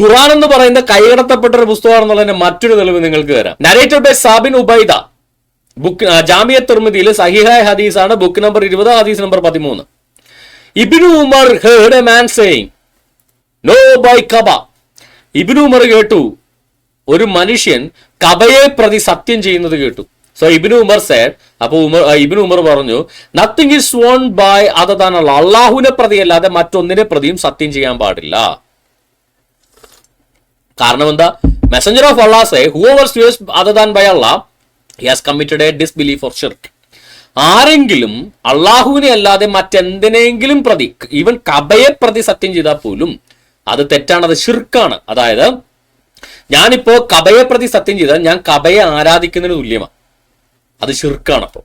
ഖുറാൻ എന്ന് പറയുന്ന കൈകടത്തപ്പെട്ട ഒരു പുസ്തകമാണെന്നുള്ളതിന്റെ മറ്റൊരു തെളിവ് നിങ്ങൾക്ക് തരാം. നരേറ്റഡ് ബൈ സാബിൻ ഉബൈദ ബുക്ക് ജാമിയ തുർമിദിയിൽ സഹിഹായ ആണ് ബുക്ക് നമ്പർ ഇരുപത് ഹദീസ് നമ്പർ പതിമൂന്ന്. Ibn Umar heard a man saying no by Kaaba. Ibn Umar കേട്ടു. ഒരു മനുഷ്യൻ കബയെ പ്രതി സത്യം ചെയ്യുന്നത് കേട്ടു. സോ ഇബിനു ഉമർ സേഡ് അപ്പൊ ഉമർ ഇബിനു ഉമർ പറഞ്ഞു നത്തിങ് ഇസ് വോൺ ബൈ അതർ ദാൻ അള്ളാഹുവിനെ പ്രതി അല്ലാതെ മറ്റൊന്നിനെ പ്രതിയും സത്യം ചെയ്യാൻ പാടില്ല. കാരണം എന്താ messenger of അള്ളാസെ whoever സ്വേസ് other than by Allah he has committed a disbelief or ഷിർക്ക് ആരെങ്കിലും അള്ളാഹുവിനെ അല്ലാതെ മറ്റെന്തിനെങ്കിലും പ്രതി ഈവൻ കബയെ പ്രതി സത്യം ചെയ്താൽ പോലും അത് തെറ്റാണ് അത് ഷിർക്കാണ് അതായത് ഞാനിപ്പോ കബയെ പ്രതി സത്യം ചെയ്താൽ ഞാൻ കബയെ ആരാധിക്കുന്നതിന് തുല്യമാണ്. അത് ഷിർക്കാണ് അപ്പോൾ.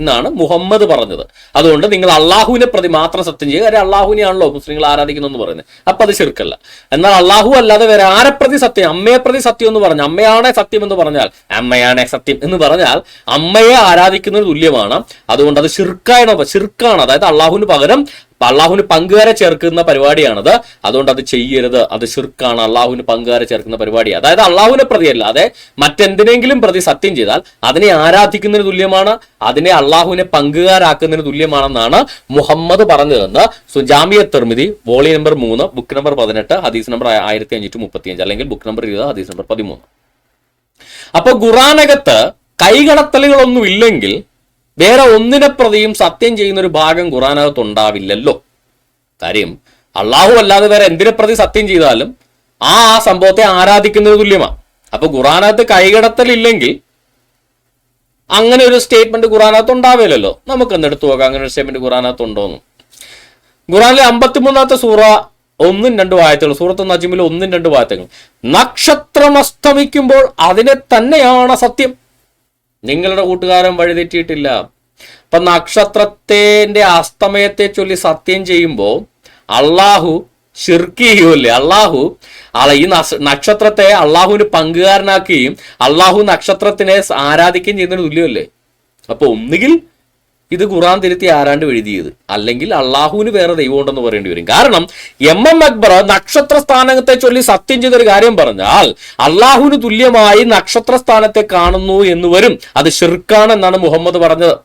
എന്നാണ് മുഹമ്മദ് പറഞ്ഞത്. അതുകൊണ്ട് നിങ്ങൾ അള്ളാഹുവിനെ പ്രതി മാത്രം സത്യം ചെയ്യുക. കാര്യം അള്ളാഹുവിനെയാണല്ലോ മുസ്ലിങ്ങൾ ആരാധിക്കുന്നു പറയുന്നത്. അപ്പൊ അത് ശിർക്കല്ല. എന്നാൽ അള്ളാഹു അല്ലാതെ വേറെ ആരെ പ്രതി സത്യം? അമ്മയെ പ്രതി സത്യം എന്ന് പറഞ്ഞു അമ്മയാണെ സത്യം എന്ന് പറഞ്ഞാൽ അമ്മയാണെ സത്യം എന്ന് പറഞ്ഞാൽ അമ്മയെ ആരാധിക്കുന്നത് തുല്യമാണ്. അതുകൊണ്ട് അത് ഷിർക്കായ ഷിർക്കാണ് അതായത് അള്ളാഹുവിന് പകരം അള്ളാഹുവിന് പങ്കുകാരെ ചേർക്കുന്ന പരിപാടിയാണത്. അതുകൊണ്ട് അത് ചെയ്യരുത്. അത് ഷിർക്കാണ് അള്ളാഹുവിന് പങ്കുകാരെ ചേർക്കുന്ന പരിപാടി. അതായത് അള്ളാഹുവിനെ പ്രതി അല്ലാതെ മറ്റെന്തിനെങ്കിലും പ്രതി സത്യം ചെയ്താൽ അതിനെ ആരാധിക്കുന്നതിന് തുല്യമാണ് അതിനെ അള്ളാഹുവിനെ പങ്കുകാരാക്കുന്നതിന് തുല്യമാണെന്നാണ് മുഹമ്മദ് പറഞ്ഞതെന്ന് സുജാമിയ തെർമിതി വോളി നമ്പർ മൂന്ന് ബുക്ക് നമ്പർ പതിനെട്ട് ഹദീസ് നമ്പർ ആയിരത്തി അഞ്ഞൂറ്റി മുപ്പത്തിയഞ്ച് അല്ലെങ്കിൽ ബുക്ക് നമ്പർ ഇരുപത് ഹദീസ് നമ്പർ പതിമൂന്ന്. അപ്പൊ ഖുറാനകത്ത് കൈകടത്തലുകളൊന്നും ഇല്ലെങ്കിൽ വേറെ ഒന്നിനെ പ്രതിയും സത്യം ചെയ്യുന്ന ഒരു ഭാഗം ഖുറാനകത്ത് ഉണ്ടാവില്ലല്ലോ കാര്യം അള്ളാഹു അല്ലാതെ വേറെ എന്തിനെ പ്രതി സത്യം ചെയ്താലും ആ ആ സംഭവത്തെ ആരാധിക്കുന്നത് തുല്യമാണ് അപ്പൊ ഖുറാനകത്ത് കൈകടത്തലില്ലെങ്കിൽ അങ്ങനെ ഒരു സ്റ്റേറ്റ്മെന്റ് ഖുറാനകത്ത് ഉണ്ടാവില്ലല്ലോ നമുക്ക് ഒന്ന് എടുത്തു നോക്കാം അങ്ങനെ ഒരു സ്റ്റേറ്റ്മെന്റ് ഖുറാനകത്ത് ഉണ്ടോന്ന് ഖുറാനിലെ അമ്പത്തിമൂന്നാമത്തെ സൂറ ഒന്നും രണ്ടും ആയത്തുകൾ സൂറത്ത് നജിമിൽ ഒന്നും രണ്ടും ആയത്തുകൾ. നക്ഷത്രം അസ്തമിക്കുമ്പോൾ അതിനെ തന്നെയാണ് സത്യം. നിങ്ങളുടെ കൂട്ടുകാരൻ വഴിതെറ്റിയിട്ടില്ല. അപ്പൊ നക്ഷത്രത്തിന്റെ അസ്തമയത്തെ ചൊല്ലി സത്യം ചെയ്യുമ്പോൾ അള്ളാഹു ഷിർക്കിയുമല്ലേ അള്ളാഹു അള ഈ നക്ഷത്രത്തെ അള്ളാഹുവിന് പങ്കുകാരനാക്കുകയും അള്ളാഹു നക്ഷത്രത്തിനെ ആരാധിക്കുകയും ചെയ്യുന്നതിന് തുല്യമല്ലേ? അപ്പൊ ഒന്നുകിൽ ഇത് ഖുറാൻ തിരുത്തി ആരാണ്ട് എഴുതിയത്? അല്ലെങ്കിൽ അള്ളാഹുവിന് വേറെ ദൈവം ഉണ്ടെന്ന് പറയേണ്ടി വരും. കാരണം എം എം അക്ബർ നക്ഷത്ര സ്ഥാനത്തെ ചൊല്ലി സത്യം ചെയ്തൊരു കാര്യം പറഞ്ഞാൽ അള്ളാഹുവിന് തുല്യമായി നക്ഷത്ര സ്ഥാനത്തെ കാണുന്നു എന്ന് വരും. അത് ഷിർക്കാണ് എന്നാണ് മുഹമ്മദ് പറഞ്ഞത്.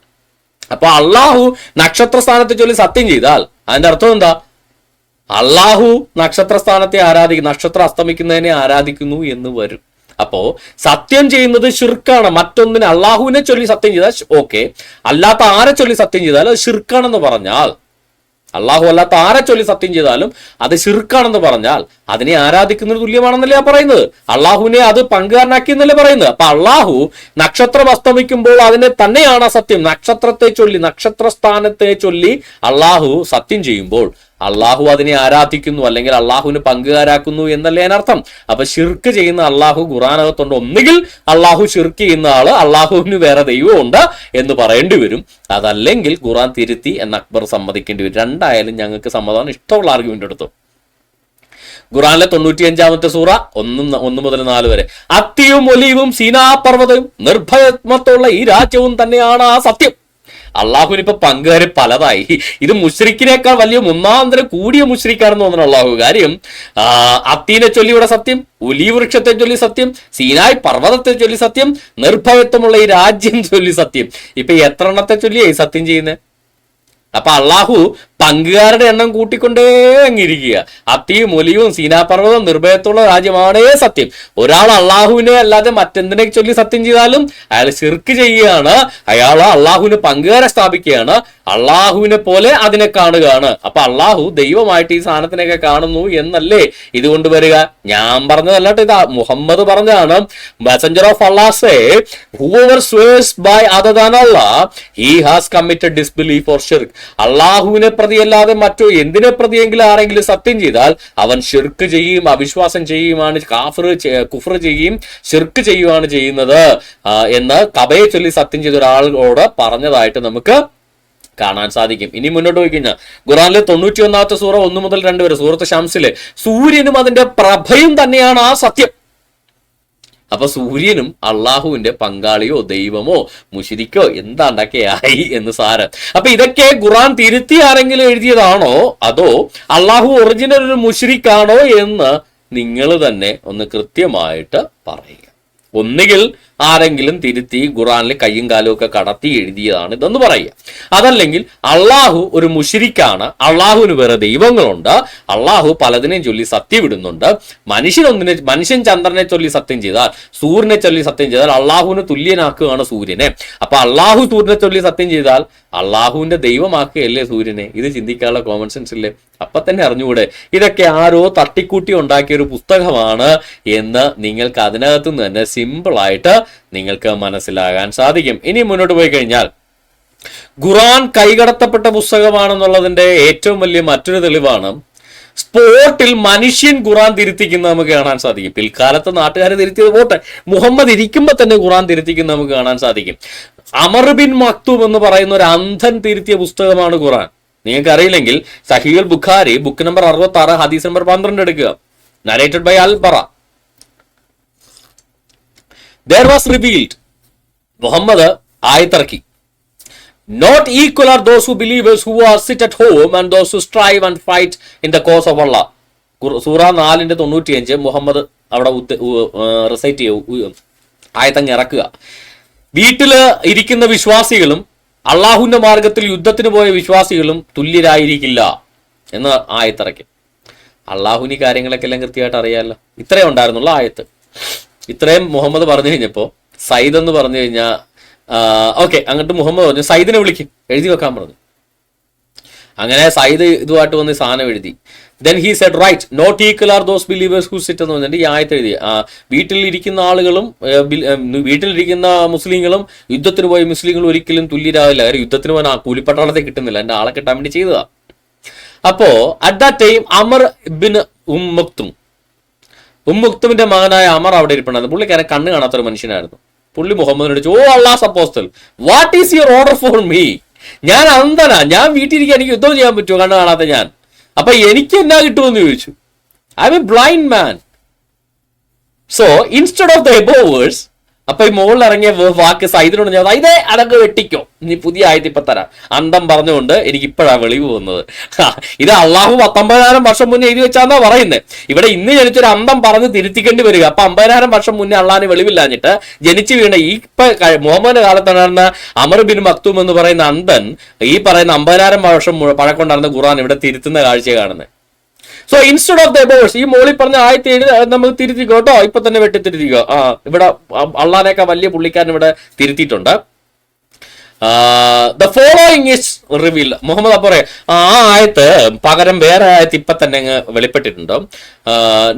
അപ്പൊ അള്ളാഹു നക്ഷത്ര സ്ഥാനത്തെ ചൊല്ലി സത്യം ചെയ്താൽ അതിന്റെ അർത്ഥം എന്താ? അള്ളാഹു നക്ഷത്ര സ്ഥാനത്തെ ആരാധിക്കും നക്ഷത്രം അസ്തമിക്കുന്നതിനെ ആരാധിക്കുന്നു എന്ന് വരും. അപ്പോ സത്യം ചെയ്യുന്നത് ഷിർക്കാണ് മറ്റൊന്നിന് അള്ളാഹുവിനെ ചൊല്ലി സത്യം ചെയ്താൽ ഓക്കെ. അല്ലാത്ത ആരെ ചൊല്ലി സത്യം ചെയ്താൽ അത് ഷിർക്കാണെന്ന് പറഞ്ഞാൽ അള്ളാഹു അല്ലാത്ത ആരെ ചൊല്ലി സത്യം ചെയ്താലും അത് ഷിർക്കാണെന്ന് പറഞ്ഞാൽ അതിനെ ആരാധിക്കുന്നതിന് തുല്യമാണെന്നല്ലേ പറയുന്നത്? അള്ളാഹുവിനെ അത് പങ്കുകാരനാക്കി എന്നല്ലേ പറയുന്നത്? അപ്പൊ അള്ളാഹു നക്ഷത്രം അസ്തമിക്കുമ്പോൾ അതിനെ തന്നെയാണ് സത്യം. നക്ഷത്രത്തെ ചൊല്ലി നക്ഷത്ര സ്ഥാനത്തെ ചൊല്ലി അള്ളാഹു സത്യം ചെയ്യുമ്പോൾ അള്ളാഹു അതിനെ ആരാധിക്കുന്നു അല്ലെങ്കിൽ അള്ളാഹുവിന് പങ്കുകാരാക്കുന്നു എന്നല്ലേ അതിനർത്ഥം അപ്പൊ ഷിർക്ക് ചെയ്യുന്ന അള്ളാഹു ഖുറാനകത്തുണ്ട് ഒന്നുകിൽ അള്ളാഹു ഷിർക്ക് ചെയ്യുന്ന ആൾ അള്ളാഹുവിന് വേറെ ദൈവമുണ്ട് എന്ന് പറയേണ്ടി വരും. അതല്ലെങ്കിൽ ഖുറാൻ തിരുത്തി എന്ന് അക്ബർ സമ്മതിക്കേണ്ടി വരും. രണ്ടായാലും ഞങ്ങൾക്ക് സമ്മതമാണ് ഇഷ്ടമുള്ള ആർഗ്യുമെന്റ് എടുത്തു. ഖുറാനിലെ തൊണ്ണൂറ്റിയഞ്ചാമത്തെ സൂറ ഒന്നും ഒന്ന് മുതൽ നാല് വരെ. അത്തിയും ഒലിവും സീനാ പർവതവും നിർഭയത്മത്തുള്ള ഈ രാജ്യവും തന്നെയാണ് ആ സത്യം. അള്ളാഹുവിന് ഇപ്പൊ പങ്കുകാര് പലതായി. ഇത് മുഷ്രിഖിനേക്കാൾ വലിയ മുന്നാന്തരം കൂടിയ മുഷ്രിഖാണെന്ന് തോന്നുന്നു അള്ളാഹു. കാര്യം അത്തീനെ ചൊല്ലി ഇവിടെ സത്യം ഒലി വൃക്ഷത്തെ ചൊല്ലി സത്യം സീനായ് പർവതത്തെ ചൊല്ലി സത്യം നിർഭയത്വമുള്ള ഈ രാജ്യം ചൊല്ലി സത്യം. ഇപ്പൊ എത്ര എണ്ണത്തെ ചൊല്ലിയായി സത്യം ചെയ്യുന്നത് അപ്പൊ അള്ളാഹു പങ്കുകാരുടെ എണ്ണം കൂട്ടിക്കൊണ്ടേ അങ്ങിരിക്കുക. അത്തിയും ഒലിയും സീനാപർവതം നിർഭയത്തുള്ള രാജ്യമാണേ സത്യം. ഒരാൾ അള്ളാഹുവിനെ അല്ലാതെ മറ്റെന്തിനെ ചൊല്ലി സത്യം ചെയ്താലും അയാൾ ശിർക്ക് ചെയ്യുകയാണ്. അയാൾ അള്ളാഹുവിന് പങ്കുകാരെ സ്ഥാപിക്കുകയാണ്. അള്ളാഹുവിനെ പോലെ അതിനെ കാണുകയാണ്. അപ്പൊ അള്ളാഹു ദൈവമായിട്ട് ഈ സാധനത്തിനെയൊക്കെ കാണുന്നു എന്നല്ലേ ഇതുകൊണ്ട് വരിക? ഞാൻ പറഞ്ഞതല്ലാട്ട് ഇത്. മുഹമ്മദ് പറഞ്ഞതാണ് messenger of Allah's whoever swears by other Allah he has committed disbelief or ഷിർക്ക് അള്ളാഹുവിനെ പ്രതിയല്ലാതെ മറ്റോ എന്തിനെ പ്രതിയെങ്കിലും ആരെങ്കിലും സത്യം ചെയ്താൽ അവൻ ഷിർക്ക് ചെയ്യും അവിശ്വാസം ചെയ്യുമാണ് കാഫർ കുഫർ ചെയ്യും ഷിർക്ക് ചെയ്യുകയാണ് ചെയ്യുന്നത്. എന്ന് കബയെ ചൊല്ലി സത്യം ചെയ്ത ഒരാളോട് പറഞ്ഞതായിട്ട് നമുക്ക് കാണാൻ സാധിക്കും. ഇനി മുന്നോട്ട് പോയി കഴിഞ്ഞാൽ ഖുറാനിലെ തൊണ്ണൂറ്റി ഒന്നാമത്തെ സൂറ ഒന്ന് മുതൽ രണ്ട് വരെ സൂറത്ത് ഷംസിലെ സൂര്യനും അതിന്റെ പ്രഭയും തന്നെയാണ് ആ സത്യം. അപ്പൊ സൂര്യനും അള്ളാഹുവിന്റെ പങ്കാളിയോ ദൈവമോ മുഷിരിക്കോ എന്താണ്ടൊക്കെ ആയി എന്ന് സാരം. അപ്പൊ ഇതൊക്കെ ഖുറാൻ തിരുത്തി ആരെങ്കിലും എഴുതിയതാണോ? അതോ അള്ളാഹു ഒറിജിനൽ ഒരു മുഷിരിക്കാണോ എന്ന് നിങ്ങൾ തന്നെ ഒന്ന് കൃത്യമായിട്ട് പറയുക. ഒന്നുകിൽ ആരെങ്കിലും തിരുത്തി ഖുറാനിൽ കയ്യും കാലും ഒക്കെ കടത്തി എഴുതിയതാണ് ഇതെന്ന് പറയുക. അതല്ലെങ്കിൽ അള്ളാഹു ഒരു മുഷിരിക്കാണ് അള്ളാഹുവിന് വേറെ ദൈവങ്ങളുണ്ട് അള്ളാഹു പലതിനെയും ചൊല്ലി സത്യം ഇടുന്നുണ്ട് മനുഷ്യനൊന്നിനെ മനുഷ്യൻ ചന്ദ്രനെ ചൊല്ലി സത്യം ചെയ്താൽ സൂര്യനെ ചൊല്ലി സത്യം ചെയ്താൽ അള്ളാഹുവിന് തുല്യനാക്കുകയാണ് സൂര്യനെ. അപ്പൊ അള്ളാഹു സൂര്യനെ ചൊല്ലി സത്യം ചെയ്താൽ അള്ളാഹുവിന്റെ ദൈവമാക്കുകയല്ലേ സൂര്യനെ? ഇത് ചിന്തിക്കാനുള്ള കോമൺ സെൻസ് ഇല്ലേ? അപ്പൊ തന്നെ അറിഞ്ഞുകൂടെ. ഇതൊക്കെ ആരോ തട്ടിക്കൂട്ടി ഉണ്ടാക്കിയ ഒരു പുസ്തകമാണ് എന്ന് നിങ്ങൾക്ക് അതിനകത്തുനിന്ന് തന്നെ തന്നെ സിമ്പിൾ ആയിട്ട് നിങ്ങൾക്ക് മനസ്സിലാകാൻ സാധിക്കും. ഇനി മുന്നോട്ട് പോയി കഴിഞ്ഞാൽ ഖുറാൻ കൈകടത്തപ്പെട്ട പുസ്തകമാണെന്നുള്ളതിന്റെ ഏറ്റവും വലിയ മറ്റൊരു തെളിവാണ് സ്പോട്ടിൽ മനുഷ്യൻ ഖുറാൻ തിരുത്തിക്കുന്ന നമുക്ക് കാണാൻ സാധിക്കും. പിൽക്കാലത്ത് നാട്ടുകാർ തിരുത്തിയത് പോട്ടെ. മുഹമ്മദ് ഇരിക്കുമ്പോൾ തന്നെ ഖുറാൻ തിരുത്തിക്കുന്ന നമുക്ക് കാണാൻ സാധിക്കും. അമർ ബിൻ മക്തൂം എന്ന് പറയുന്ന ഒരു അന്ധൻ തിരുത്തിയ പുസ്തകമാണ് ഖുറാൻ നിങ്ങൾക്ക് അറിയില്ലെങ്കിൽ സഹീൽ ബുഖാരി ബുക്ക് നമ്പർ അറുപത്തി ആറ് ഹദീസ് നമ്പർ പന്ത്രണ്ട് എടുക്കുക. Narrated by al Bara there was revealed Muhammad ആയത്തിറക്കി. Not equal are those who believers who are sit at home and those who strive and fight in the cause of Allah സൂറ നാലിന്റെ തൊണ്ണൂറ്റിയഞ്ച് മുഹമ്മദ് അവിടെ recite ചെയ്യും ആയത്തങ്ങ് ഇറക്കുക. വീട്ടിൽ ഇരിക്കുന്ന വിശ്വാസികളും അള്ളാഹുവിന്റെ മാർഗത്തിൽ യുദ്ധത്തിന് പോയ വിശ്വാസികളും തുല്യരായിരിക്കില്ല എന്ന് ആയത്തിറക്കി. അള്ളാഹുവിന് കാര്യങ്ങളൊക്കെ എല്ലാം കൃത്യമായിട്ട് അറിയാമല്ലോ ഇത്രയേ ഉണ്ടായിരുന്നുള്ള ആയത്ത്. ഇത്രയും മുഹമ്മദ് പറഞ്ഞു കഴിഞ്ഞപ്പോൾ സൈദ് എന്ന് പറഞ്ഞു കഴിഞ്ഞാൽ ഓക്കെ അങ്ങോട്ട് മുഹമ്മദ് പറഞ്ഞു സൈദിനെ വിളിക്കും എഴുതി വെക്കാൻ പറഞ്ഞു. അങ്ങനെ സൈദ് ഇതുമായിട്ട് വന്ന് സാധനം എഴുതി. Then he said write not equal are those believers who sit എന്ന് പറഞ്ഞിട്ട് ഈ ആയത്ത് എഴുതി. വീട്ടിലിരിക്കുന്ന ആളുകളും വീട്ടിലിരിക്കുന്ന മുസ്ലിങ്ങളും യുദ്ധത്തിന് പോയ മുസ്ലിങ്ങളും ഒരിക്കലും തുല്യരാവില്ല. കാര്യം യുദ്ധത്തിന് പോകാൻ ആ കൂലിപ്പട്ടാളത്തെ കിട്ടുന്നില്ല. എന്റെ ആളെ കിട്ടാൻ വേണ്ടി ചെയ്തതാ. അപ്പോ at that time Amr bin Umm Maktum ഉമ്മുക്തുമിന്റെ മകനായ അമർ അവിടെ ഇരിപ്പുണ്ടായിരുന്നു. പുള്ളിക്കാരൻ കണ്ണ് കാണാത്ത ഒരു മനുഷ്യനായിരുന്നു. പുള്ളി മുഹമ്മദിനോട് ചോദിച്ചു O Allah apostle what is your order for me ഞാൻ അന്ധനാ ഞാൻ വീട്ടിലിരിക്കാൻ എനിക്ക് യുദ്ധം ചെയ്യാൻ പറ്റുമോ? കണ്ണ് കാണാത്ത ഞാൻ. അപ്പൊ എനിക്ക് എന്നാ കിട്ടുമെന്ന് ചോദിച്ചു. I am a blind man so instead of the above verse അപ്പൊ ഈ മുകളിൽ ഇറങ്ങിയ വാക്ക് സൈദിനോട് ഞാൻ ഇതേ അതൊക്കെ വെട്ടിക്കോ. നീ പുതിയ ആയത് ഇപ്പൊ തരാം. അന്തം പറഞ്ഞുകൊണ്ട് എനിക്ക് ഇപ്പോഴാ വെളിവ് വന്നത്. ഇത് അള്ളാഹു പത്തൊമ്പതിനായിരം വർഷം മുന്നേ എഴുതി വെച്ചാന്നാ പറയുന്നത് ഇവിടെ ഇന്ന് ജനിച്ചൊരു അന്തം പറഞ്ഞ് തിരുത്തിക്കേണ്ടി വരിക. അപ്പൊ അമ്പതിനായിരം വർഷം മുന്നേ അള്ളാഹിന് വെളിവില്ലാഞ്ഞിട്ട് ജനിച്ചു വീണ ഈ ഇപ്പൊ മുഹമ്മദ് കാലത്ത് നടന്ന അമർ ബിൻ മക്തൂം എന്ന് പറയുന്ന അന്തൻ ഈ പറയുന്ന അമ്പതിനായിരം വർഷം പഴക്കം നടന്ന ഖുറാൻ ഇവിടെ തിരുത്തുന്ന കാഴ്ച കാണുന്നത് so instead of the above verse ഈ മോളിൽ പറഞ്ഞ ആയിരത്തി എഴുതി നമ്മൾ തിരുത്തിക്കോ കേട്ടോ? ഇപ്പൊ തന്നെ വെട്ടി തിരുത്തിക്കോ ആ ഇവിടെ അള്ളാനൊക്കെ വലിയ പുള്ളിക്കാരൻ ഇവിടെ തിരുത്തിയിട്ടുണ്ട്. The following is reveal Muhammad അപ്പൊ പറയാം ആ ആയത്ത് പകരം വേറെ ആയത്ത് ഇപ്പൊ തന്നെ അങ്ങ് വെളിപ്പെട്ടിട്ടുണ്ട്.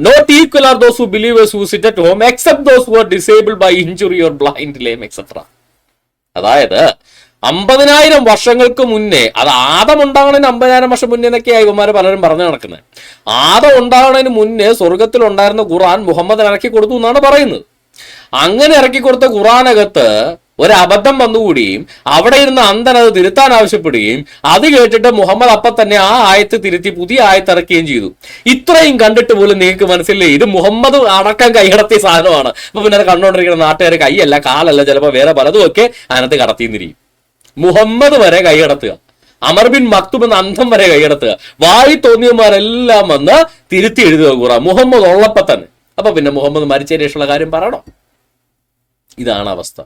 Not equal are those who believers who sit at home except those who are disable by injury or blind lame etcetera അതായത് അമ്പതിനായിരം വർഷങ്ങൾക്ക് മുന്നേ അത് ആദം ഉണ്ടാകണതിന് അമ്പതിനായിരം വർഷം മുന്നേ എന്നൊക്കെയായി ഇവന്മാർ പലരും പറഞ്ഞു നടക്കുന്നത് ആദം ഉണ്ടാകണതിന് മുന്നേ സ്വർഗത്തിൽ ഉണ്ടായിരുന്ന ഖുറാൻ മുഹമ്മദ് ഇറക്കി കൊടുത്തു എന്നാണ് പറയുന്നത്. അങ്ങനെ ഇറക്കി കൊടുത്ത ഖുറാനകത്ത് ഒരു അബദ്ധം വന്നുകൂടിയും അവിടെ ഇരുന്ന് അന്തൻ അത് തിരുത്താൻ ആവശ്യപ്പെടുകയും അത് കേട്ടിട്ട് മുഹമ്മദ് അപ്പൊ തന്നെ ആ ആയത്ത് തിരുത്തി പുതിയ ആയത്ത് ഇറക്കുകയും ചെയ്തു. ഇത്രയും കണ്ടിട്ട് പോലും നിങ്ങൾക്ക് മനസ്സിലായി ഇത് മുഹമ്മദ് അടക്കം കൈകടത്തിയ സാധനമാണ്. അപ്പൊ പിന്നെ അത് കണ്ടുകൊണ്ടിരിക്കുന്ന നാട്ടുകാർ കൈയല്ല കാലല്ല ചിലപ്പോൾ വേറെ പലതും ഒക്കെ അതിനകത്ത് കടത്തിന്നിരിക്കും. മുഹമ്മദ് വരെ കൈകടത്തുക. അമർ ബിൻ മക്തുബ് എന്ന അന്ധം വരെ കൈകടത്തുക. വായി തോന്നിയന്മാരെല്ലാം വന്ന് തിരുത്തി എഴുതുക ഖുറാൻ. മുഹമ്മദ് ഉള്ളപ്പ തന്നെ. അപ്പൊ പിന്നെ മുഹമ്മദ് മരിച്ച ശേഷമുള്ള കാര്യം പറയണോ? ഇതാണ് അവസ്ഥ.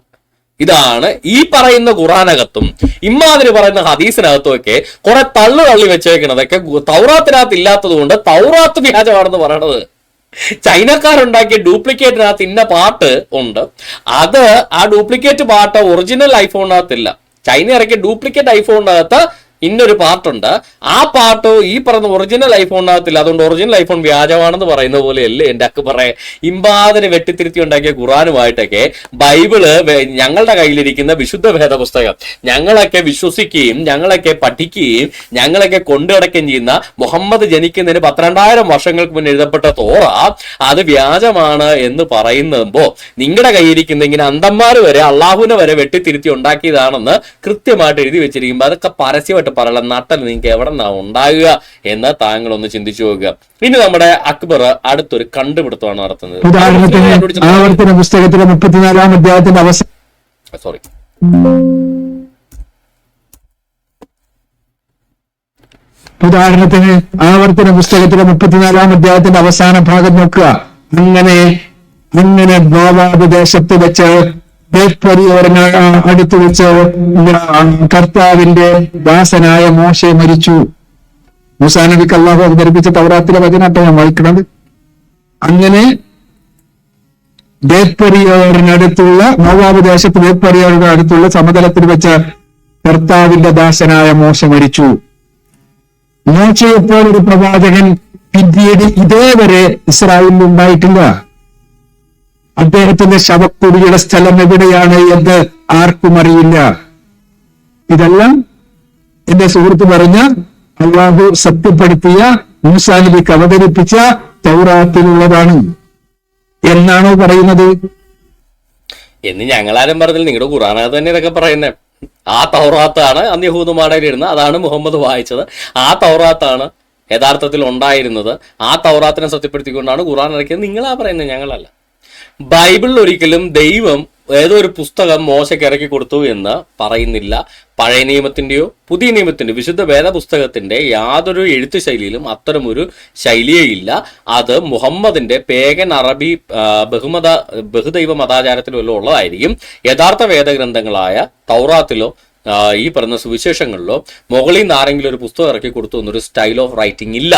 ഇതാണ് ഈ പറയുന്ന ഖുറാനകത്തും ഇമ്മാതിരി പറയുന്ന ഹദീസിനകത്തും ഒക്കെ കുറെ തള്ളു തള്ളി വെച്ചേക്കണതൊക്കെ തൗറാത്തിനകത്ത് ഇല്ലാത്തത് കൊണ്ട് തൗറാത്ത് വ്യാജമാണെന്ന് പറയണത്. ചൈനക്കാരുണ്ടാക്കിയ ഡ്യൂപ്ലിക്കേറ്റിനകത്ത് ഇന്ന പാട്ട് ഉണ്ട്. അത് ആ ഡ്യൂപ്ലിക്കേറ്റ് പാട്ട് ഒറിജിനൽ ഐഫോണിനകത്തില്ല. ചൈന ഇറക്കിയ ഡ്യൂപ്ലിക്കേറ്റ് ഐഫോണിനകത്ത് ഇന്നൊരു പാർട്ടുണ്ട് ആ പാർട്ട് ഈ പറഞ്ഞ ഒറിജിനൽ ഐഫോൺ ഐഫോണിനകത്തില്ല അതുകൊണ്ട് ഒറിജിനൽ ഐഫോൺ വ്യാജമാണെന്ന് പറയുന്ന പോലെയല്ലേ എന്റെ അക്ക് പറയെ. ഇമ്പാതിന് വെട്ടിത്തിരുത്തി ഉണ്ടാക്കിയ ഖുറാനുമായിട്ടൊക്കെ ബൈബിൾ ഞങ്ങളുടെ കയ്യിലിരിക്കുന്ന വിശുദ്ധ ഭേദ പുസ്തകം ഞങ്ങളൊക്കെ വിശ്വസിക്കുകയും ഞങ്ങളൊക്കെ പഠിക്കുകയും ഞങ്ങളൊക്കെ കൊണ്ടുനടക്കുകയും ചെയ്യുന്ന മുഹമ്മദ് ജനിക്കുന്നതിന് പന്ത്രണ്ടായിരം വർഷങ്ങൾക്ക് മുന്നേ എഴുതപ്പെട്ട തോറ അത് വ്യാജമാണ് എന്ന് പറയുമ്പോൾ നിങ്ങളുടെ കയ്യിരിക്കുന്ന ഇങ്ങനെ അന്തന്മാർ വരെ അള്ളാഹുവിനെ വരെ വെട്ടിത്തിരുത്തി ഉണ്ടാക്കിയതാണെന്ന് കൃത്യമായിട്ട് എഴുതി വെച്ചിരിക്കുമ്പോൾ അതൊക്കെ പരസ്യമായിട്ട് പറയല നട്ടൽ നിങ്ങൾക്ക് എവിടെ നിന്നാണ് ഉണ്ടാകുക എന്ന് താങ്കൾ ഒന്ന് ചിന്തിച്ചു നോക്കുക. ഇനി നമ്മുടെ അക്ബർ അടുത്തൊരു കണ്ടുപിടുത്തമാണ് നടത്തുന്നത്. ഉദാഹരണത്തിന് ആവർത്തന പുസ്തകത്തിലെ മുപ്പത്തിനാലാം അധ്യായത്തിന്റെ അവസാന സോറി ഉദാഹരണത്തിന് ആവർത്തന പുസ്തകത്തിലെ മുപ്പത്തിനാലാം അധ്യായത്തിന്റെ അവസാന ഭാഗം നോക്കുക. അങ്ങനെ അങ്ങനെ മോവാബ് ദേശത്ത് വെച്ച് അടുത്ത് വെച്ച് കർത്താവിന്റെ ദാസനായ മോശെ മരിച്ചു. മൂസാ നബിക്ക് അള്ളാഹു അവതരിപ്പിച്ച തവറാത്തിലെ വചനാട്ടോ ഞാൻ വായിക്കുന്നത്. അങ്ങനെ ടുത്തുള്ള മോവാബ് ദേശത്ത് ബേത്പരിയോറിന് അടുത്തുള്ള സമതലത്തിൽ വെച്ച കർത്താവിന്റെ ദാസനായ മോശ മരിച്ചു. മോശയെപ്പോൾ ഒരു പ്രവാചകൻ പിന്നീട് ഇതേവരെ ഇസ്രായേലിൽ ഉണ്ടായിട്ടില്ല. അദ്ദേഹത്തിന്റെ ശവക്കുടിയുടെ സ്ഥലം എവിടെയാണ് എന്ന് ആർക്കും അറിയില്ല. ഇതെല്ലാം എന്റെ സുഹൃത്ത് പറഞ്ഞ അള്ളാഹു സത്യപ്പെടുത്തിയ മൂസാ നബിക്ക് അവതരിപ്പിച്ച തൗറാത്തിലുള്ളതാണ്. എന്നാണോ പറയുന്നത്? എന്ന് ഞങ്ങളാരും പറഞ്ഞില്ല. നിങ്ങളുടെ ഖുറാനകത്ത് തന്നെ ഇതൊക്കെ പറയുന്നത് ആ തൗറാത്താണ് അന്ന് യഹൂദുമാടയിലിരുന്ന് അതാണ് മുഹമ്മദ് വായിച്ചത്. ആ തൗറാത്താണ് യഥാർത്ഥത്തിൽ ഉണ്ടായിരുന്നത്. ആ തൗറാത്തിനെ സത്യപ്പെടുത്തിക്കൊണ്ടാണ് ഖുറാൻ ഇറക്കിയത് നിങ്ങളാ പറയുന്നത് ഞങ്ങളല്ല. ബൈബിളിൽ ഒരിക്കലും ദൈവം ഏതോ ഒരു പുസ്തകം മോശയ്ക്ക് ഇറക്കി കൊടുത്തു എന്ന് പറയുന്നില്ല. പഴയ നിയമത്തിന്റെയോ പുതിയ നിയമത്തിന്റെയോ വിശുദ്ധ വേദപുസ്തകത്തിന്റെ യാതൊരു എഴുത്ത് ശൈലിയിലും അത്തരമൊരു ശൈലിയേ ഇല്ല അത് മുഹമ്മദിന്റെ പേഗൻ അറബി ബഹുമത ബഹുദൈവ മതാചാരത്തിലോ എല്ലാം ഉള്ളതായിരിക്കും. യഥാർത്ഥ വേദഗ്രന്ഥങ്ങളായ തൗറാത്തിലോ ഈ പറഞ്ഞ സുവിശേഷങ്ങളിലോ മുകളിൽ നിന്ന് ആരെങ്കിലും ഒരു പുസ്തകം ഇറക്കി കൊടുത്തു എന്നൊരു സ്റ്റൈൽ ഓഫ് റൈറ്റിംഗ് ഇല്ല.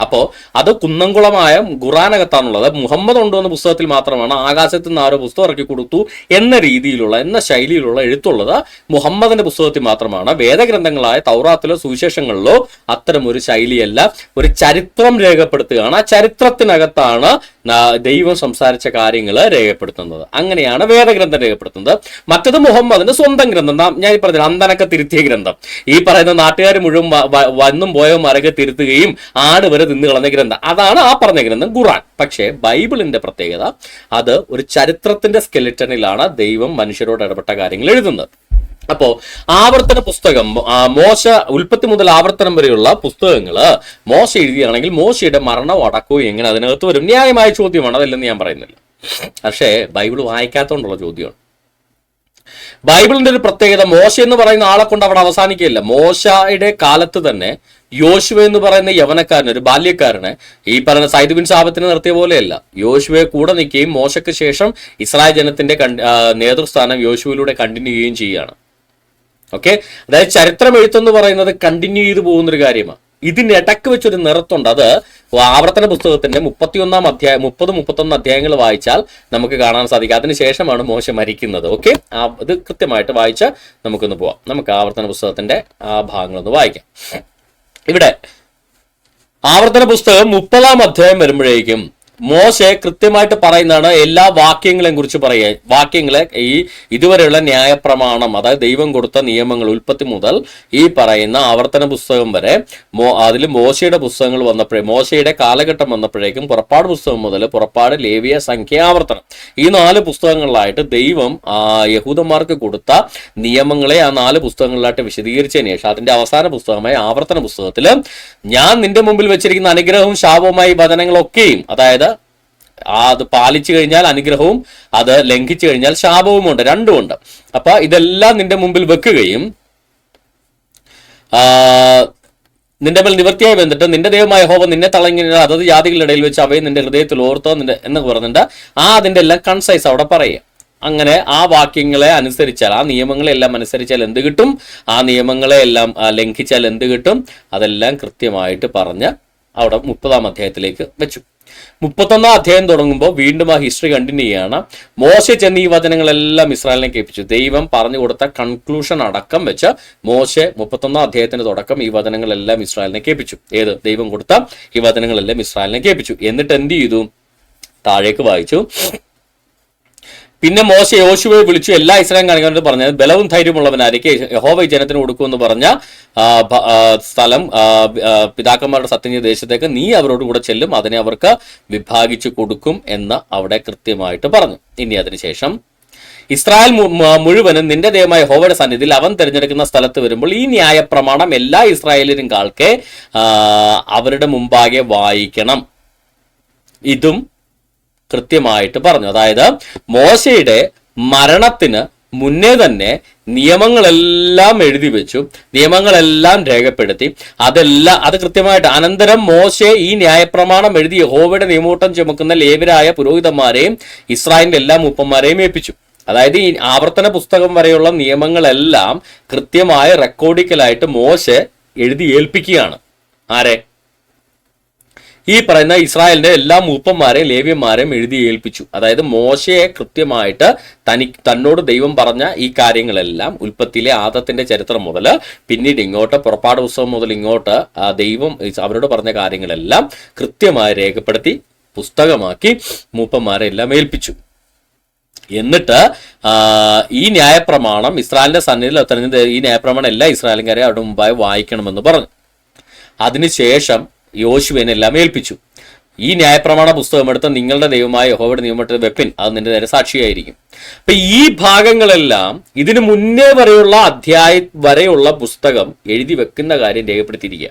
അപ്പോ അത് കുന്നംകുളമായ ഖുറാനകത്താണുള്ളത്. മുഹമ്മദ് കൊണ്ടുവന്ന പുസ്തകത്തിൽ മാത്രമാണ് ആകാശത്ത് നിന്ന് ആരോ പുസ്തകം ഇറക്കി കൊടുത്തു എന്ന രീതിയിലുള്ള എന്ന ശൈലിയിലുള്ള എഴുത്തുള്ളത് മുഹമ്മദിന്റെ പുസ്തകത്തിൽ മാത്രമാണ്. വേദഗ്രന്ഥങ്ങളായ തൗറാത്തിലോ സുവിശേഷങ്ങളിലോ അത്തരം ഒരു ശൈലിയല്ല. ഒരു ചരിത്രം രേഖപ്പെടുത്തുകയാണ്. ആ ചരിത്രത്തിനകത്താണ് ദൈവം സംസാരിച്ച കാര്യങ്ങൾ രേഖപ്പെടുത്തുന്നത്. അങ്ങനെയാണ് വേദഗ്രന്ഥം രേഖപ്പെടുത്തുന്നത്. മറ്റത് മുഹമ്മദിന്റെ സ്വന്തം ഗ്രന്ഥം. ഞാൻ ഈ പറഞ്ഞത് അന്തനൊക്കെ തിരുത്തിയ ഗ്രന്ഥം. ഈ പറയുന്ന നാട്ടുകാർ മുഴുവൻ വന്നും പോയോ മരകെ തിരുത്തുകയും ആട് വരെ തിന്നു കളഞ്ഞ ഗ്രന്ഥം. അതാണ് ആ പറഞ്ഞ ഗ്രന്ഥം ഖുറാൻ പക്ഷേ ബൈബിളിന്റെ പ്രത്യേകത അത് ഒരു ചരിത്രത്തിന്റെ സ്കെലിറ്റനിലാണ് ദൈവം മനുഷ്യരോട് ഇടപെട്ട കാര്യങ്ങൾ എഴുതുന്നത്. അപ്പോ ആവർത്തന പുസ്തകം മോശ ഉൽപ്പത്തി മുതൽ ആവർത്തനം വരെയുള്ള പുസ്തകങ്ങൾ മോശ എഴുതിയാണെങ്കിൽ മോശയുടെ മരണവും അടക്കവും എങ്ങനെ അതിനകത്ത് വരും? ന്യായമായ ചോദ്യമാണ് അതല്ലെന്ന് ഞാൻ പറയുന്നില്ല. പക്ഷേ ബൈബിൾ വായിക്കാത്തതുകൊണ്ടുള്ള ചോദ്യമാണ്. ബൈബിളിന്റെ ഒരു പ്രത്യേകത മോശ എന്ന് പറയുന്ന ആളെ കൊണ്ട് അവിടെ അവസാനിക്കുകയില്ല. മോശയുടെ കാലത്ത് തന്നെ യോശുവ എന്ന് പറയുന്ന യവനക്കാരന് ഒരു ബാല്യക്കാരന് ഈ പറയുന്ന സൈദ് ബിൻ സാബത്തിന് നിർത്തിയ പോലെയല്ല. യോശുവെ കൂടെ നിൽക്കുകയും മോശയ്ക്ക് ശേഷം ഇസ്രായേൽ ജനത്തിന്റെ നേതൃസ്ഥാനം യോശുവിലൂടെ കണ്ടിന്യൂ ചെയ്യുകയും ചെയ്യുകയാണ്. ഓക്കെ? അതായത് ചരിത്രം എഴുത്തെന്ന് പറയുന്നത് കണ്ടിന്യൂ ചെയ്തു പോകുന്ന ഒരു കാര്യമാണ്. ഇതിന് ഇടയ്ക്ക് വെച്ചൊരു നിറത്തുണ്ട്. അത് ആവർത്തന പുസ്തകത്തിന്റെ മുപ്പത്തിയൊന്നാം അധ്യായം മുപ്പത് മുപ്പത്തൊന്ന് അധ്യായങ്ങൾ വായിച്ചാൽ നമുക്ക് കാണാൻ സാധിക്കും. അതിനുശേഷമാണ് മോശം മരിക്കുന്നത്. ഓക്കെ? അത് കൃത്യമായിട്ട് വായിച്ച നമുക്കൊന്ന് പോവാം. നമുക്ക് ആവർത്തന പുസ്തകത്തിന്റെ ആ ഭാഗങ്ങളൊന്ന് വായിക്കാം. ഇവിടെ ആവർത്തന പുസ്തകം മുപ്പതാം അധ്യായം വരുമ്പോഴേക്കും മോശെ കൃത്യമായിട്ട് പറയുന്നതാണ് എല്ലാ വാക്യങ്ങളെയും കുറിച്ച് പറയുക. വാക്യങ്ങളെ ഈ ഇതുവരെയുള്ള ന്യായപ്രമാണം അതായത് ദൈവം കൊടുത്ത നിയമങ്ങൾ ഉൽപ്പത്തി മുതൽ ഈ പറയുന്ന ആവർത്തന പുസ്തകം വരെ മോ അതിൽ മോശയുടെ പുസ്തകങ്ങൾ വന്നപ്പോഴേ മോശയുടെ കാലഘട്ടം വന്നപ്പോഴേക്കും പുറപ്പാട് പുസ്തകം മുതൽ പുറപ്പാട് ലേവിയ സംഖ്യ ആവർത്തനം. ഈ നാല് പുസ്തകങ്ങളിലായിട്ട് ദൈവം യഹൂദന്മാർക്ക് കൊടുത്ത നിയമങ്ങളെ ആ നാല് പുസ്തകങ്ങളിലായിട്ട് വിശദീകരിച്ചതിന് ശേഷം അതിന്റെ അവസാന പുസ്തകമായ ആവർത്തന പുസ്തകത്തിൽ ഞാൻ നിന്റെ മുമ്പിൽ വെച്ചിരിക്കുന്ന അനുഗ്രഹവും ശാപവുമായി വചനങ്ങളൊക്കെയും അതായത് ആ അത് പാലിച്ചു കഴിഞ്ഞാൽ അനുഗ്രഹവും അത് ലംഘിച്ചു കഴിഞ്ഞാൽ ശാപവും ശാപവുമുണ്ട് രണ്ടുമുണ്ട് അപ്പൊ ഇതെല്ലാം നിന്റെ മുമ്പിൽ വെക്കുകയും നിന്റെ മേൽ നിവൃത്തിയായി വന്നിട്ട് നിന്റെ ദൈവമായ ഹോവ നിന്നെ തളങ്ങി അതത് ഇടയിൽ വെച്ച് അവയെ നിന്റെ ഹൃദയത്തിൽ ഓർത്തോ നിന്റെ എന്ന് പറഞ്ഞിട്ട് ആ അതിന്റെ എല്ലാം കൺസൈസ് അവിടെ പറയുക. അങ്ങനെ ആ വാക്യങ്ങളെ അനുസരിച്ചാൽ ആ നിയമങ്ങളെ എല്ലാം അനുസരിച്ചാൽ എന്ത് കിട്ടും? ആ നിയമങ്ങളെ എല്ലാം ലംഘിച്ചാൽ എന്ത് കിട്ടും? അതെല്ലാം കൃത്യമായിട്ട് പറഞ്ഞ് അവിടെ മുപ്പതാം അധ്യായത്തിലേക്ക് വെച്ചു. മുപ്പത്തൊന്നാം അധ്യായം തുടങ്ങുമ്പോൾ വീണ്ടും ആ ഹിസ്റ്ററി കണ്ടിന്യൂ ചെയ്യാണ്. മോശ ചെന്ന് ഈ വചനങ്ങളെല്ലാം ഇസ്രായേലിനെ കേൾപ്പിച്ചു. ദൈവം പറഞ്ഞു കൊടുത്ത കൺക്ലൂഷൻ അടക്കം വെച്ച് മോശ മുപ്പത്തൊന്നാം അധ്യായത്തിന്റെ തുടക്കം ഈ വചനങ്ങളെല്ലാം ഇസ്രായേലിനെ കേൾപ്പിച്ചു. ഏത്? ദൈവം കൊടുത്ത ഈ വചനങ്ങളെല്ലാം ഇസ്രായേലിനെ കേൾപ്പിച്ചു. എന്നിട്ട് എന്ത് ചെയ്തു? താഴേക്ക് വായിച്ചു. പിന്നെ മോശ യോശുവെ വിളിച്ചു എല്ലാ ഇസ്രായേൽ കാണിക്കാനോട് പറഞ്ഞത് ബലവും ധൈര്യമുള്ളവനായിരിക്കെ യഹോവ ജനത്തിന് കൊടുക്കുമെന്ന് പറഞ്ഞ സ്ഥലം പിതാക്കന്മാരുടെ സത്യം ചെയ്ത ദേശത്തേക്ക് നീ അവരോട് കൂടെ ചെല്ലും അതിനെ അവർക്ക് വിഭാഗിച്ചു കൊടുക്കും എന്ന് അവിടെ കൃത്യമായിട്ട് പറഞ്ഞു. ഇനി അതിനുശേഷം ഇസ്രായേൽ മുഴുവനും നിന്റെ ദൈവമായ ഹോവയുടെ സന്നിധിയിൽ അവൻ തിരഞ്ഞെടുക്കുന്ന സ്ഥലത്ത് വരുമ്പോൾ ഈ ന്യായ പ്രമാണം എല്ലാ ഇസ്രായേലിനും കാൾക്കെ അവരുടെ മുമ്പാകെ വായിക്കണം. ഇതും കൃത്യമായിട്ട് പറഞ്ഞു. അതായത് മോശയുടെ മരണത്തിന് മുന്നേ തന്നെ നിയമങ്ങളെല്ലാം എഴുതി വെച്ചു നിയമങ്ങളെല്ലാം രേഖപ്പെടുത്തി. അതെല്ലാം അത് കൃത്യമായിട്ട് അനന്തരം മോശെ ഈ ന്യായപ്രമാണം എഴുതി യഹോവയുടെ നിയമൂട്ടം ചുമക്കുന്ന ലേവരായ പുരോഹിതന്മാരെയും ഇസ്രായേലിന്റെ എല്ലാ മൂപ്പന്മാരെയും ഏൽപ്പിച്ചു. അതായത് ഈ ആവർത്തന പുസ്തകം വരെയുള്ള നിയമങ്ങളെല്ലാം കൃത്യമായ റെക്കോർഡിക്കലായിട്ട് മോശെ എഴുതി ഏൽപ്പിക്കുകയാണ്. ആരെ? ഈ പറയുന്ന ഇസ്രായേലിന്റെ എല്ലാ മൂപ്പന്മാരെയും ലേവ്യന്മാരെയും എഴുതി ഏൽപ്പിച്ചു. അതായത് മോശയെ കൃത്യമായിട്ട് തനി തന്നോട് ദൈവം പറഞ്ഞ ഈ കാര്യങ്ങളെല്ലാം ഉൽപ്പത്തിയിലെ ആദത്തിന്റെ ചരിത്രം മുതൽ പിന്നീട് ഇങ്ങോട്ട് പുറപ്പാട് പുസ്തകം മുതൽ ഇങ്ങോട്ട് ദൈവം അവരോട് പറഞ്ഞ കാര്യങ്ങളെല്ലാം കൃത്യമായി രേഖപ്പെടുത്തി പുസ്തകമാക്കി മൂപ്പന്മാരെ എല്ലാം ഏൽപ്പിച്ചു. എന്നിട്ട് ഈ ന്യായപ്രമാണം ഇസ്രായേലിന്റെ സന്നിധിയിൽ എത്തുന്നത് ഈ ന്യായപ്രമാണം എല്ലാ ഇസ്രായേലുകാരെ അവിടെ മുമ്പായി വായിക്കണമെന്ന് പറഞ്ഞു. അതിനുശേഷം യോശുവിനെ എല്ലാം ഏൽപ്പിച്ചു. ഈ ന്യായപ്രമാണ പുസ്തകം എടുത്ത നിങ്ങളുടെ ദൈവമായ യഹോവയുടെ നിയമത്തെ വെപ്പിൻ അത് നിന്റെ നേരെ സാക്ഷിയായിരിക്കും. അപ്പൊ ഈ ഭാഗങ്ങളെല്ലാം ഇതിനു മുന്നേ വരെയുള്ള അധ്യായ വരെയുള്ള പുസ്തകം എഴുതി വെക്കുന്ന കാര്യം രേഖപ്പെടുത്തിയിരിക്കുക.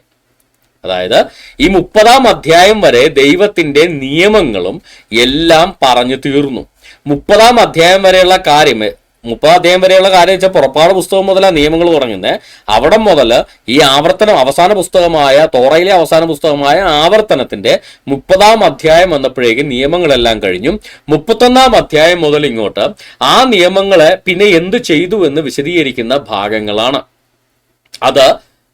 അതായത് ഈ മുപ്പതാം അധ്യായം വരെ ദൈവത്തിന്റെ നിയമങ്ങളും എല്ലാം പറഞ്ഞു തീർന്നു. മുപ്പതാം അധ്യായം വരെയുള്ള കാര്യം മുപ്പതാം അധ്യായം വരെയുള്ള കാര്യം വെച്ചാൽ പുറപ്പാട് പുസ്തകം മുതൽ നിയമങ്ങൾ തുടങ്ങുന്നത് അവിടെ മുതൽ ഈ ആവർത്തനം അവസാന പുസ്തകമായ തോറയിലെ അവസാന പുസ്തകമായ ആവർത്തനത്തിന്റെ മുപ്പതാം അധ്യായം വന്നപ്പോഴേക്കും നിയമങ്ങളെല്ലാം കഴിഞ്ഞു. മുപ്പത്തൊന്നാം അധ്യായം മുതൽ ഇങ്ങോട്ട് ആ നിയമങ്ങളെ പിന്നെ എന്ത് ചെയ്തു എന്ന് വിശദീകരിക്കുന്ന ഭാഗങ്ങളാണ്. അത്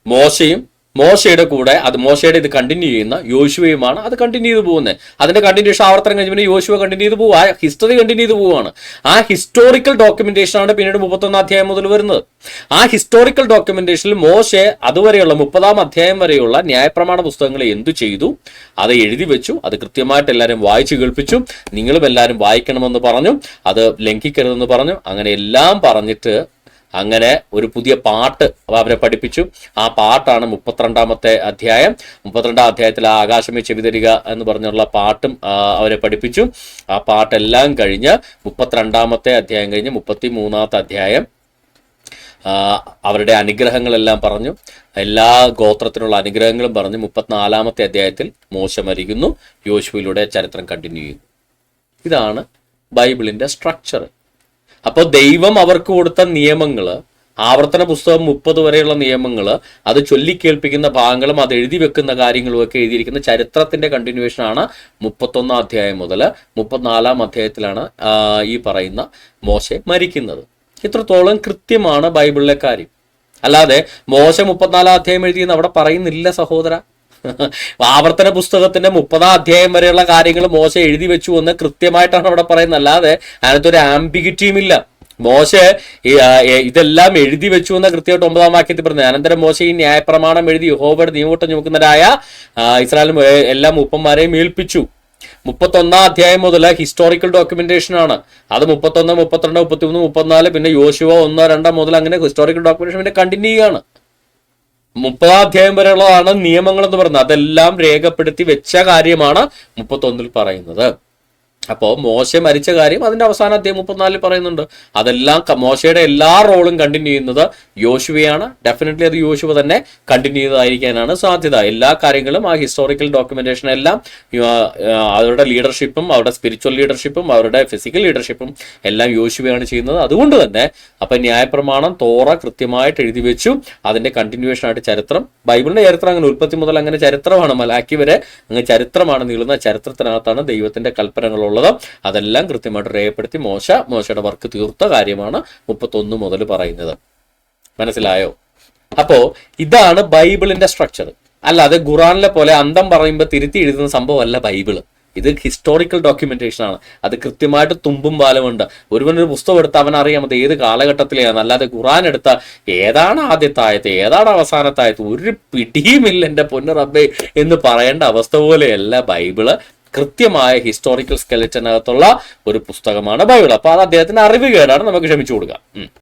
മോശയും മോശയുടെ കൂടെ അത് മോശയുടെ ഇത് കണ്ടിന്യൂ ചെയ്യുന്ന യോശുവയുമാണ് അത് കണ്ടിന്യൂ ചെയ്ത് പോകുന്നത്. അതിന്റെ കണ്ടിന്യൂഷൻ ആവർത്തനം കഴിഞ്ഞ പിന്നെ യോശുവ കണ്ടിന്യൂ ചെയ്ത് പോകും ആ ഹിസ്റ്ററി കണ്ടിന്യൂ ചെയ്ത് പോവുകയാണ്. ആ ഹിസ്റ്റോറിക്കൽ ഡോക്യുമെന്റേഷൻ ആണ് പിന്നീട് മുപ്പത്തൊന്നാം അധ്യായം മുതൽ വരുന്നത്. ആ ഹിസ്റ്റോറിക്കൽ ഡോക്യുമെന്റേഷനിൽ മോശെ അതുവരെയുള്ള മുപ്പതാം അധ്യായം വരെയുള്ള ന്യായപ്രമാണ പുസ്തകങ്ങൾ എന്തു ചെയ്തു? അത് എഴുതി വെച്ചു. അത് കൃത്യമായിട്ട് എല്ലാവരും വായിച്ചു കേൾപ്പിച്ചു. നിങ്ങളും എല്ലാവരും വായിക്കണമെന്ന് പറഞ്ഞു. അത് ലംഘിക്കരുതെന്ന് പറഞ്ഞു. അങ്ങനെ എല്ലാം പറഞ്ഞിട്ട് അങ്ങനെ ഒരു പുതിയ പാട്ട് അവരെ പഠിപ്പിച്ചു. ആ പാട്ടാണ് മുപ്പത്തിരണ്ടാമത്തെ അധ്യായം. മുപ്പത്തിരണ്ടാം അധ്യായത്തിൽ ആ ആകാശമേ ചെവിതരിക എന്ന് പറഞ്ഞുള്ള പാട്ടും അവരെ പഠിപ്പിച്ചു. ആ പാട്ടെല്ലാം കഴിഞ്ഞ് മുപ്പത്തിരണ്ടാമത്തെ അധ്യായം കഴിഞ്ഞ് മുപ്പത്തി മൂന്നാമത്തെ അധ്യായം അവരുടെ അനുഗ്രഹങ്ങളെല്ലാം പറഞ്ഞു. എല്ലാ ഗോത്രത്തിനുള്ള അനുഗ്രഹങ്ങളും പറഞ്ഞു. മുപ്പത്തിനാലാമത്തെ അധ്യായത്തിൽ മോശമരിക്കുന്നു യോശുവിലൂടെ ചരിത്രം കണ്ടിന്യൂ ചെയ്യുന്നു. ഇതാണ് ബൈബിളിന്റെ സ്ട്രക്ചർ അപ്പോൾ ദൈവം അവർക്ക് കൊടുത്ത നിയമങ്ങൾ ആവർത്തന പുസ്തകം മുപ്പത് വരെയുള്ള നിയമങ്ങൾ അത് ചൊല്ലിക്കേൾപ്പിക്കുന്ന ഭാഗങ്ങളും അത് എഴുതി വെക്കുന്ന കാര്യങ്ങളും ഒക്കെ എഴുതിയിരിക്കുന്ന ചരിത്രത്തിന്റെ കണ്ടിന്യൂവേഷൻ ആണ് മുപ്പത്തൊന്നാം അധ്യായം മുതൽ മുപ്പത്തിനാലാം അധ്യായത്തിലാണ് ഈ പറയുന്ന മോശെ മരിക്കുന്നത്. ഇത്രത്തോളം കൃത്യമാണ് ബൈബിളിലെ കാര്യം. അല്ലാതെ മോശം മുപ്പത്തിനാലാം അധ്യായം എഴുതിയെന്ന് അവിടെ പറയുന്നില്ല സഹോദര. ആവർത്തന പുസ്തകത്തിന്റെ മുപ്പതാം അധ്യായം വരെയുള്ള കാര്യങ്ങൾ മോശ എഴുതി വെച്ചു എന്ന് കൃത്യമായിട്ടാണ് അവിടെ പറയുന്നത്. അല്ലാതെ അതിനകത്തൊരു ആംബിഗിറ്റിയും ഇല്ല. മോശ ഇതെല്ലാം എഴുതി വെച്ചു എന്ന കൃത്യമായിട്ട് ഒമ്പതാം വാക്യത്തിൽ പറഞ്ഞു. അനന്തരം മോശ ഈ ന്യായപ്രമാണം എഴുതി യഹോവയുടെ നിയമൂട്ടം ചുമക്കുന്നവരായ ഇസ്രായേൽ എല്ലാ മൂപ്പന്മാരെയും ഏൽപ്പിച്ചു. മുപ്പത്തൊന്നാം അധ്യായം മുതൽ ഹിസ്റ്റോറിക്കൽ ഡോക്യുമെന്റേഷൻ ആണ്. അത് മുപ്പത്തൊന്ന് മുപ്പത്തിരണ്ട് മുപ്പത്തിമൂന്ന് മുപ്പത്തിനാല് പിന്നെ യോശുവ ഒന്നോ രണ്ടോ മുതൽ അങ്ങനെ ഹിസ്റ്റോറിക്കൽ ഡോക്യുമെന്റേഷൻ പിന്നെ കണ്ടിന്യൂ ചെയ്യാണ്. മുപ്പതാം അധ്യായം വരെയുള്ളതാണ് നിയമങ്ങൾ എന്ന് പറയുന്നത്. അതെല്ലാം രേഖപ്പെടുത്തി വെച്ച കാര്യമാണ് മുപ്പത്തൊന്നിൽ പറയുന്നത്. അപ്പോൾ മോശ മരിച്ച കാര്യം അതിന്റെ അവസാന അധ്യായം മുപ്പത്തിനാലിൽ പറയുന്നുണ്ട്. അതെല്ലാം മോശയുടെ എല്ലാ റോളും കണ്ടിന്യൂ ചെയ്യുന്നത് യോശുവയാണ്. ഡെഫിനറ്റ്ലി അത് യോശുവ തന്നെ കണ്ടിന്യൂ ചെയ്തായിരിക്കാനാണ് സാധ്യത. എല്ലാ കാര്യങ്ങളും ആ ഹിസ്റ്റോറിക്കൽ ഡോക്യുമെന്റേഷൻ എല്ലാം അവരുടെ ലീഡർഷിപ്പും അവരുടെ സ്പിരിച്വൽ ലീഡർഷിപ്പും അവരുടെ ഫിസിക്കൽ ലീഡർഷിപ്പും എല്ലാം യോശുവയാണ് ചെയ്യുന്നത്. അതുകൊണ്ട് തന്നെ അപ്പൊ ന്യായപ്രമാണം തോറ കൃത്യമായിട്ട് എഴുതി വെച്ചു. അതിന്റെ കണ്ടിന്യൂവേഷൻ ആയിട്ട് ചരിത്രം. ബൈബിളിന്റെ ചരിത്രം അങ്ങനെ ഉൽപ്പത്തി മുതൽ അങ്ങനെ ചരിത്രമാണ്. മലാക്കി വരെ അങ്ങ് ചരിത്രമാണ് നീളുന്ന ചരിത്രത്തിനകത്താണ് ദൈവത്തിന്റെ കൽപ്പനകളുള്ളത് അതെല്ലാം കൃത്യമായിട്ട് രേഖപ്പെടുത്തി മോശ മോശയുടെ വർക്ക് തീർത്ത കാര്യമാണ് മുപ്പത്തൊന്ന് മുതൽ പറയുന്നത്. മനസ്സിലായോ? അപ്പോ ഇതാണ് ബൈബിളിന്റെ സ്ട്രക്ചർ അല്ലാതെ ഖുറാനിലെ പോലെ അന്തം പറയുമ്പോൾ തിരുത്തി എഴുതുന്ന സംഭവമല്ല ബൈബിൾ. ഇത് ഹിസ്റ്റോറിക്കൽ ഡോക്യുമെന്റേഷൻ ആണ്. അത് കൃത്യമായിട്ട് തുമ്പും ബാലമുണ്ട് ഒരുവനൊരു ഒരു പുസ്തകം എടുത്ത് അവൻ അറിയാം അത് ഏത് കാലഘട്ടത്തിലെയാണ്. അല്ലാതെ ഖുറാൻ എടുത്ത ഏതാണ് ആദ്യത്തായത് ഏതാണ് അവസാനത്തായത് ഒരു പിടിയുമില്ല എന്റെ പൊന്നു റബ്ബേ എന്ന് പറയേണ്ട അവസ്ഥ പോലെയല്ല ബൈബിൾ. കൃത്യമായ ഹിസ്റ്റോറിക്കൽ സ്കെലറ്റിനകത്തുള്ള ഒരു പുസ്തകമാണ് ബൈബിൾ. അപ്പോൾ അത് അദ്ദേഹത്തിന് അറിവ് കേടാണ്. നമുക്ക് ക്ഷമിച്ചു കൊടുക്കാം.